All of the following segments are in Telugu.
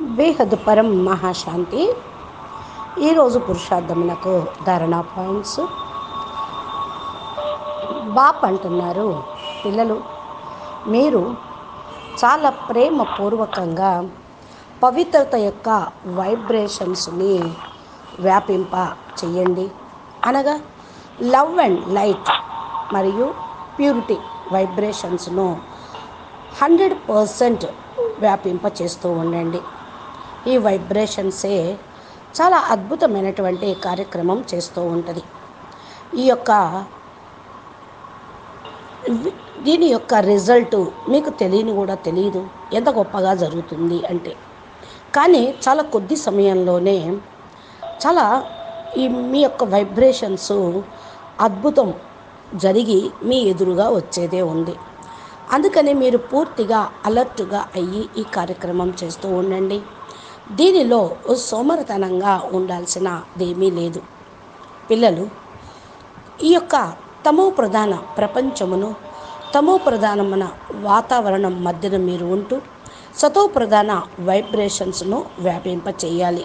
బేహద్ పరం మహాశాంతి. ఈరోజు పురుషార్థమునకు ధారణా పాయింట్స్. బాప్ అంటున్నారు పిల్లలు మీరు చాలా ప్రేమపూర్వకంగా పవిత్రత యొక్క వైబ్రేషన్స్ని వ్యాపింప చేయండి అనగా లవ్ అండ్ లైట్ మరియు ప్యూరిటీ వైబ్రేషన్స్ను హండ్రెడ్ పర్సెంట్ వ్యాపింప చేస్తూ ఉండండి. ఈ వైబ్రేషన్సే చాలా అద్భుతమైనటువంటి కార్యక్రమం చేస్తూ ఉంటుంది. ఈ యొక్క దీని యొక్క రిజల్ట్ మీకు తెలియని కూడా తెలియదు ఎంత గొప్పగా జరుగుతుంది అంటే. కానీ చాలా కొద్ది సమయంలోనే చాలా ఈ మీ యొక్క వైబ్రేషన్స్ అద్భుతం జరిగి మీ ఎదురుగా వచ్చేదే ఉంది. అందుకని మీరు పూర్తిగా అలర్ట్గా అయ్యి ఈ కార్యక్రమం చేస్తూ ఉండండి. దీనిలో సోమరతనంగా ఉండాల్సినదేమీ లేదు. పిల్లలు ఈ యొక్క తమో ప్రధాన ప్రపంచమును తమో ప్రధానమైన వాతావరణం మధ్యన మీరు ఉంటూ సతో ప్రధాన వైబ్రేషన్స్ను వ్యాపింప చేయాలి.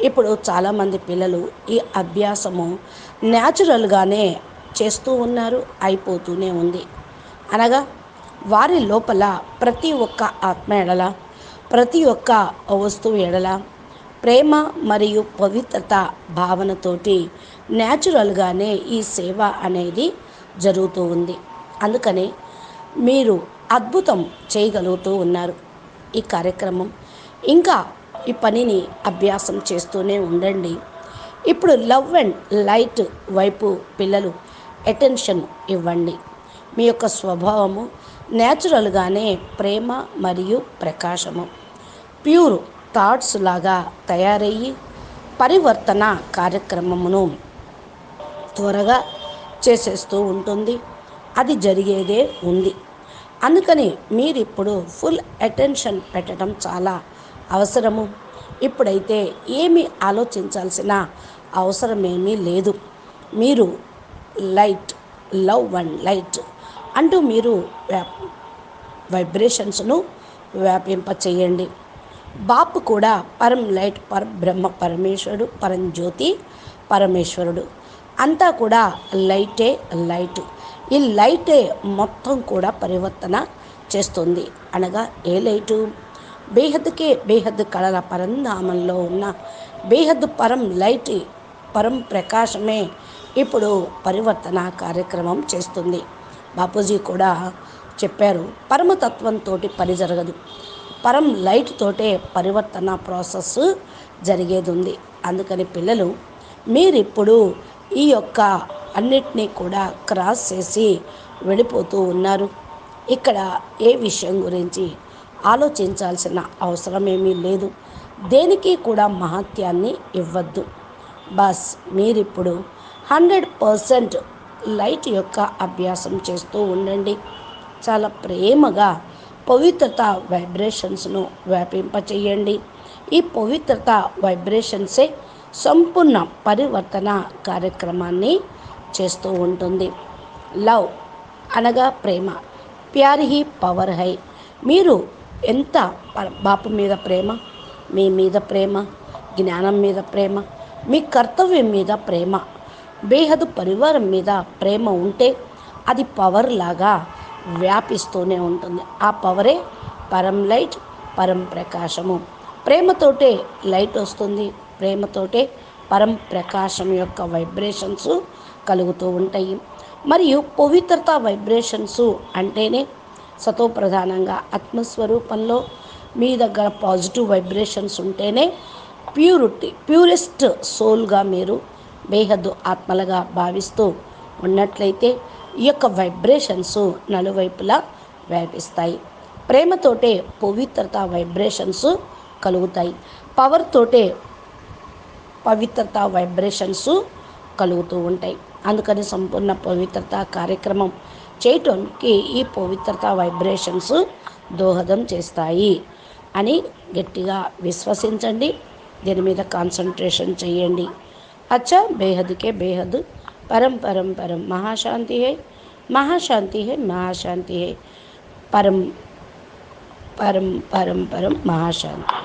ఇప్పుడు చాలామంది పిల్లలు ఈ అభ్యాసము న్యాచురల్గానే చేస్తూ ఉన్నారు అయిపోతూనే ఉంది. అనగా వారి లోపల ప్రతి ఒక్క ఆత్మ ఎడల ప్రతి ఒక్క వస్తువు ఎడల ప్రేమ మరియు పవిత్రత భావనతోటి న్యాచురల్గానే ఈ సేవ అనేది జరుగుతూ ఉంది. అందుకని మీరు అద్భుతం చేయగలుగుతూ ఉన్నారు. ఈ కార్యక్రమం ఇంకా ఈ పనిని అభ్యాసం చేస్తూనే ఉండండి. ఇప్పుడు లవ్ అండ్ లైట్ వైపు పిల్లలు అటెన్షన్ ఇవ్వండి. మీ యొక్క స్వభావము న్యాచురల్గానే ప్రేమ మరియు ప్రకాశము. ప్యూర్ థాట్స్ లాగా తయారయ్యి పరివర్తన కార్యక్రమమును త్వరగా చేసేస్తూ ఉంటుంది. అది జరిగేదే ఉంది. అందుకని మీరిప్పుడు ఫుల్ అటెన్షన్ పెట్టడం చాలా అవసరము. ఇప్పుడైతే ఏమి ఆలోచించాల్సిన అవసరమేమీ లేదు. మీరు లైట్ లవ్ అండ్ లైట్ అంటూ మీరు వ్యాప్ వైబ్రేషన్స్ను వ్యాపింప చేయండి బాపు కూడా పరం లైట్ పర బ్రహ్మ పరమేశ్వరుడు పరం జ్యోతి పరమేశ్వరుడు. అంతా కూడా లైటే లైట్. ఈ లైటే మొత్తం కూడా పరివర్తన చేస్తుంది. అనగా ఏ లైటు? బేహద్కే బేహద్ కళల పరంధామంలో ఉన్న బేహద్ పరం లైట్ పరం ప్రకాశమే ఇప్పుడు పరివర్తన కార్యక్రమం చేస్తుంది. బాపూజీ కూడా చెప్పారు పరమతత్వంతో పని జరగదు. పరం లైట్ తోటే పరివర్తన ప్రాసెస్ జరిగేది ఉంది. అందుకని పిల్లలు మీరిప్పుడు ఈ యొక్క అన్నిటినీ కూడా క్రాస్ చేసి వెళ్ళిపోతూ ఉన్నారు. ఇక్కడ ఏ విషయం గురించి ఆలోచించాల్సిన అవసరం ఏమీ లేదు. దేనికి కూడా మహత్యాన్ని ఇవ్వద్దు. బస్ మీరిప్పుడు హండ్రెడ్ పర్సెంట్ లైట్ యొక్క అభ్యాసం చేస్తూ ఉండండి. చాలా ప్రేమగా పవిత్రత వైబ్రేషన్స్ను వ్యాపింపచేయండి. ఈ పవిత్రత వైబ్రేషన్సే సంపూర్ణ పరివర్తన కార్యక్రమాన్ని చేస్తూ ఉంటుంది. లవ్ అనగా ప్రేమ. ప్యార్ హీ పవర్ హై. మీరు ఎంత ప- బాపు మీద ప్రేమ మీ మీద ప్రేమ జ్ఞానం మీద ప్రేమ మీ కర్తవ్యం మీద ప్రేమ బేహదు పరివారం మీద ప్రేమ ఉంటే అది పవర్ లాగా వ్యాపిస్తూనే ఉంటుంది. ఆ పవరే పరం లైట్ పరం ప్రకాశము. ప్రేమతోటే లైట్ వస్తుంది. ప్రేమతోటే పరం ప్రకాశం యొక్క వైబ్రేషన్స్ కలుగుతూ ఉంటాయి. మరియు పవిత్రత వైబ్రేషన్స్ అంటేనే సతో ప్రధానంగా ఆత్మస్వరూపంలో మీ దగ్గర పాజిటివ్ వైబ్రేషన్స్ ఉంటేనే ప్యూరిటీ ప్యూరెస్ట్ సోల్గా మీరు బేహద్దు ఆత్మలుగా భావిస్తూ ఉన్నట్లయితే ఈ యొక్క వైబ్రేషన్స్ నలువైపులా వ్యాపిస్తాయి. ప్రేమతోటే పవిత్రత వైబ్రేషన్స్ కలుగుతాయి. పవర్ తోటే పవిత్రత వైబ్రేషన్స్ కలుగుతూ ఉంటాయి. అందుకని సంపూర్ణ పవిత్రత కార్యక్రమం చేయటానికి ఈ పవిత్రత వైబ్రేషన్స్ దోహదం చేస్తాయి అని గట్టిగా విశ్వసించండి. దీని మీద కాన్సన్ట్రేషన్ చేయండి. అచ్చా బేహద్కే బేహద్ పరం పరం పరం మహాశాంతి హై మహాశాంతి హై మహాశాంతి హై పరం పరం పరం పరం మహాశాంతి